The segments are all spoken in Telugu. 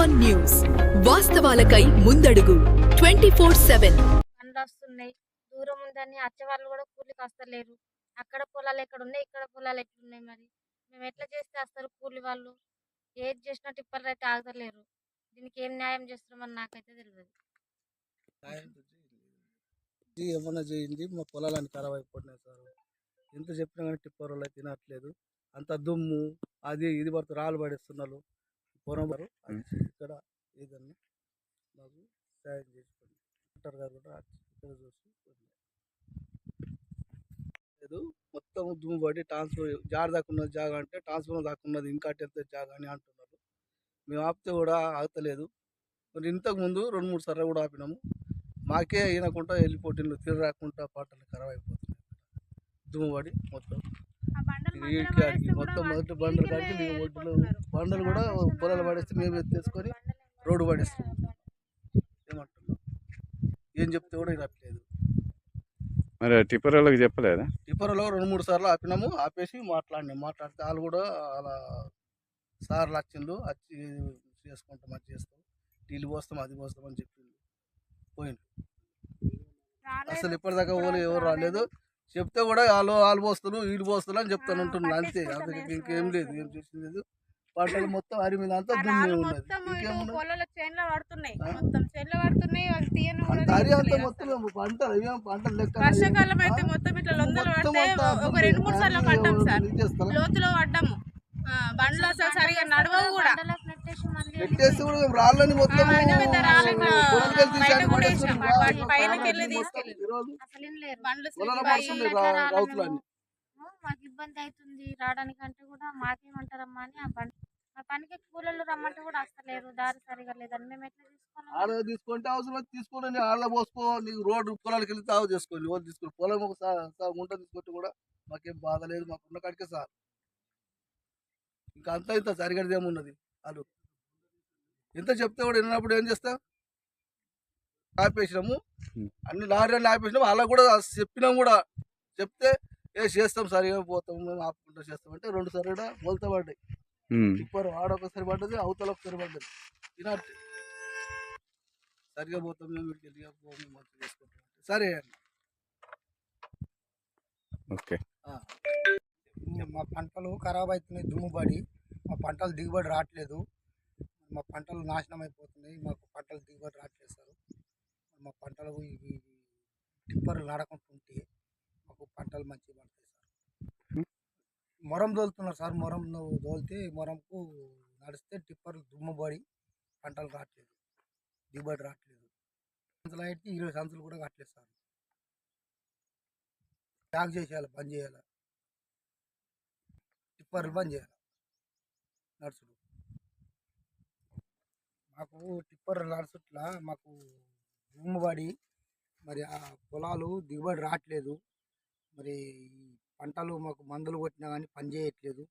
వన్ న్యూస్ వాస్తవాలకై ముందడుగు. Twenty four seven. వస్తున్నాయి దూరం ఉందని వచ్చే వాళ్ళు కూడా కూలికి వస్తలేరు అక్కడ పొలాలు ఎక్కడ ఉన్నాయి ఇక్కడ పొలాలు ఎక్కడ ఉన్నాయి మరి? మేము ఎట్లా చేస్తే వస్తారు కూలి వాళ్ళు? ఏది చేసినా టిప్పర్లు అయితే ఆగలేరు దీనికి ఏం న్యాయం చేస్తున్నామని నాకైతే తెలియదు ఏమన్నా చేయండి. మా పొలాలన్నీ ఖరాబ్ అయిపోతున్నాయి సార్. ఎంత చెప్పినా కానీ టిప్పర్ వాళ్ళు తినట్లేదు. అంత దుమ్ము అది ఇది పడుతుంది రాళ్ళు పడేస్తున్నారు. అది ఇక్కడ ఏదన్నా మాకు సాయం చేసుకోండి డాక్టర్ గారు కూడా ఇక్కడ చూసి. లేదు మొత్తం దుమ్ము పడి ట్రాన్స్ఫర్ జాడ దాకా ఉన్నది జాగా అంటే ట్రాన్స్ఫర్ దాకా ఉన్నది ఇంకా ఎంత జాగా అని అంటున్నారు. మేము ఆపితే కూడా ఆగతలేదు. మరి ఇంతకు ముందు రెండు మూడు సార్లు కూడా ఆపినాము. మాకే ఈనకుండా వెళ్ళిపోతుండ్రు తిరగకుండా పాటలు ఖరాబ్ అయిపోతున్నాయి. దుమ్ము పడి మొత్తం మొత్తం మొదటి బండలు కాడికి మేము ఒడ్డులు బండలు కూడా పొలాలు పడేస్తే మేము ఎత్తేసుకొని రోడ్డు పడేస్తాం ఏమంటున్నాం ఏం చెప్తే కూడా వినట్లేదు మరి టిప్పర్ వాళ్ళకి చెప్పలేదా? టిప్పర్లో రెండు మూడు సార్లు ఆపినాము ఆపేసి మాట్లాడినాం. మాట్లాడితే వాళ్ళు కూడా అలా సార్లు వచ్చిండు వచ్చి చేసుకుంటాం అది చేస్తాం. నీళ్ళు పోస్తాం అది పోస్తాం అని చెప్పిండు పోయిండు అసలు ఇప్పటిదాకా ఊళ్ళు ఎవరు రాలేదు. చెప్తే కూడా వాళ్ళు వాళ్ళు పోస్తారు వీళ్ళు పోస్తారు అని చెప్తాను ఉంటున్నారు అంతే అంతకు ఇంకేం లేదు ఏం చేసింది లేదు. పంటలు మొత్తం అరి మీద అంతా దుమ్మే ఉన్నది? మొత్తం అరి అంతా పంటలు ఏం పంటలు లెక్క వర్షాకాలం అయితే మొత్తం ఇట్లా లొందలు పడితే ఒక రెండు మూడు సార్లు పడ్డాం సార్. లోతులో పడ్డాము. ఆ, బండ్లు అసలు సరిగా నడవవు కూడా. నెట్టేసి కూడా మేము రాళ్ళని మొత్తం ఆ, పెద్ద పెద్ద రాళ్ళు ఇట్లా పొలంకెళ్ళి తీసి బయట అన్ని కూడా పడేస్తున్నాం. వేసినాం. వాటి రాళ్ళు పైనకి మొత్తం వెళ్ళి మొత్తం తీసుకెళ్ళి. ఈరోజు అసలు ఏం లేరు బండ్లు పొలాల slip అయ్యి పడుతుంది ఎట్లా రావాలి రౌతులని మేము? మాకు ఇబ్బంది అవుతుంది. రావడానికి అంటే కూడా మాకేమంటారమ్మా అని ఆ బండి. మా పనికి కూలీలు రమ్మంటే కూడా వస్తలేరు దారి సరిగా లేదని. మేము ఎట్లా తీసుకోవాలి? ఆడ తీసుకుంటే అవసరం తీసుకొని ఆడ పోసుకో. నీకు రోడ్డు పొలాలకు వెళ్ళి తాగు చేసుకోండి వాళ్ళు తీసుకొని పొలం ఒక సా- సా- గుంట తీసుకుంటే కూడా మాకేం బాధ లేదు. మాకు ఉన్న కాడికే సార్ ఇంకా అంతా ఇంత సరిగడిది ఏమున్నది వాళ్ళు ఎంత చెప్తే కూడా విన్నప్పుడు ఏం చేస్తాం ఆపేసినాము. అన్ని లారీలు ఆపేసినాము. అలా కూడా చెప్పినాం కూడా. చెప్తే ఏ చేస్తాం సరిగా పోతాం మేము ఆపుకుంటా చేస్తాం అంటే రెండు సార్లు కూడా బోల్తా పడ్డాయి. టిప్పర్ ఆడొకసారి పడ్డది అవతల ఒకసారి పడ్డది. తినట్టు సరిగా పోతాం మేము వీడికి పోము చేసుకుంటాం సరే అండి ఓకే. మా పంటలు ఖరాబ్ అవుతున్నాయి దుమ్ము పడి. మా పంటలు దిగుబడి రావట్లేదు. పంటలు నాశనం అయిపోతున్నాయి మాకు పంటలు దిగుబడి రావట్లేదు సార్ మా పంటలు ఇవి టిప్పర్లు నడకుంటుంటే మాకు పంటలు మంచిగా పడతాయి సార్. మొరం తోలుతున్నారు సార్. మొరం తోలితే మొరంకు నడిస్తే టిప్పర్లు దుమ్ము పడి పంటలు రావట్లేదు దిగుబడి రావట్లేదు సంచులు అయితే ఇరవై సంచులు కూడా కట్టలేదు సార్. బ్యాగ్ చేసేయాలి బంద్ చేయాలి. టిప్పర్లు బంద్ చేయాలి. నడుచుడు. మాకు టిప్పర్ నడుచుట్లా మాకు భూమి పడి మరి ఆ పొలాలు దిగుబడి రావట్లేదు. మరి ఈ పంటలు మాకు మందులు కొట్టినా కానీ పని చేయట్లేదు.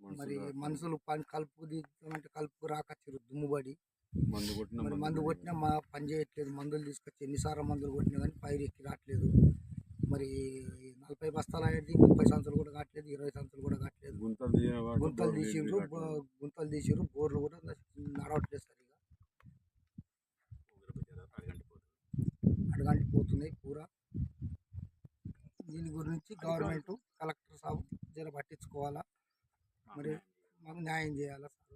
మరి మనుషులు పని కలుపు దిగుతామంటే కలుపు రాకొచ్చారు దుమ్ముబడి మందు కొట్టిన మరి మందు కొట్టినా మా పని చేయట్లేదు. మందులు తీసుకొచ్చి ఎన్నిసార్లు మందులు కొట్టినా కానీ పైరు ఎక్కి రావట్లేదు. మరి నలభై బస్తాలు అనేది ముప్పై సంచులు కూడా కావట్లేదు ఇరవై సంచులు కూడా కావట్లేదు. గుంతలు తీసిర్రు బో- గుంతలు తీసిర్రు బోర్లు కూడా నడవట్లేదు సరిగా అడగంటి పోతున్నాయి పూర గురించి గవర్నమెంట్ కలెక్టర్ సాబ్ జర పట్టించుకోవాలా? మరి మాకు న్యాయం చేయాలా సార్?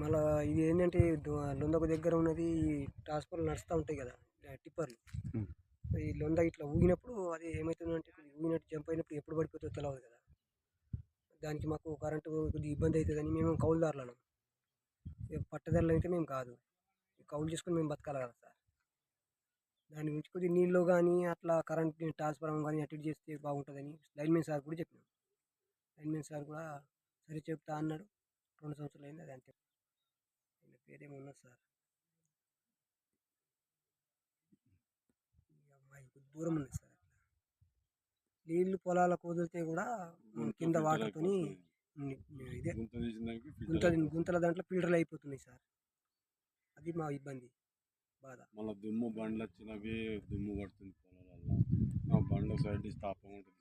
మళ్ళా ఇది ఏంటంటే లొందకు దగ్గర ఉన్నది ఈ ట్రాన్స్ఫర్ నడుస్తూ ఉంటాయి కదా టిప్పర్లు. ఈ లొంద ఇట్లా ఊగినప్పుడు అది ఏమవుతుందంటే ఊగినట్టు జంప్ అయినప్పుడు ఎప్పుడు పడిపోతుందో తెలియదు కదా. దానికి మాకు కరెంటు కొద్దిగా ఇబ్బంది అవుతుందని మేము కౌలుదారులను. పట్టదారులు అయితే మేము కాదు. కౌలు చేసుకుని మేము బతకాలి కదా సార్. దాని గురించి కొద్దిగా నీళ్ళు కానీ అట్లా కరెంట్ ట్రాన్స్ఫార్మర్ కానీ అటు చేస్తే బాగుంటుందని లైన్మెన్ సార్ కూడా చెప్పినాం లైన్మెన్ సార్ కూడా సరే చెప్తా అన్నాడు. రెండు సంవత్సరాలు అయింది అది అంతే. ఆయన పేరేమో ఉన్నది సార్? ఈ అమ్మాయి కొద్ది దూరం ఉన్నది సార్ నీళ్ళు పొలాలకు వదిలితే కూడా కింద వాటర్తోని ఉమ్, ఇదే. గుంత గుంతల దాంట్లో ఫిల్టర్లు అయిపోతున్నాయి సార్. అది మా ఇబ్బంది. మళ్ళా మళ్ళీ దుమ్ము బండ్లు వచ్చినవి దుమ్ము పడుతుంది పొలాలలో బండ్ల సైడ్ స్థాపం ఉంటుంది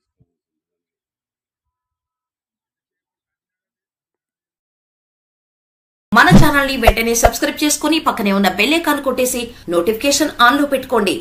మన ఛానల్ని వెంటనే సబ్స్క్రైబ్ చేసుకుని పక్కనే ఉన్న బెల్ కొట్టేసి నోటిఫికేషన్ ఆన్లో పెట్టుకోండి.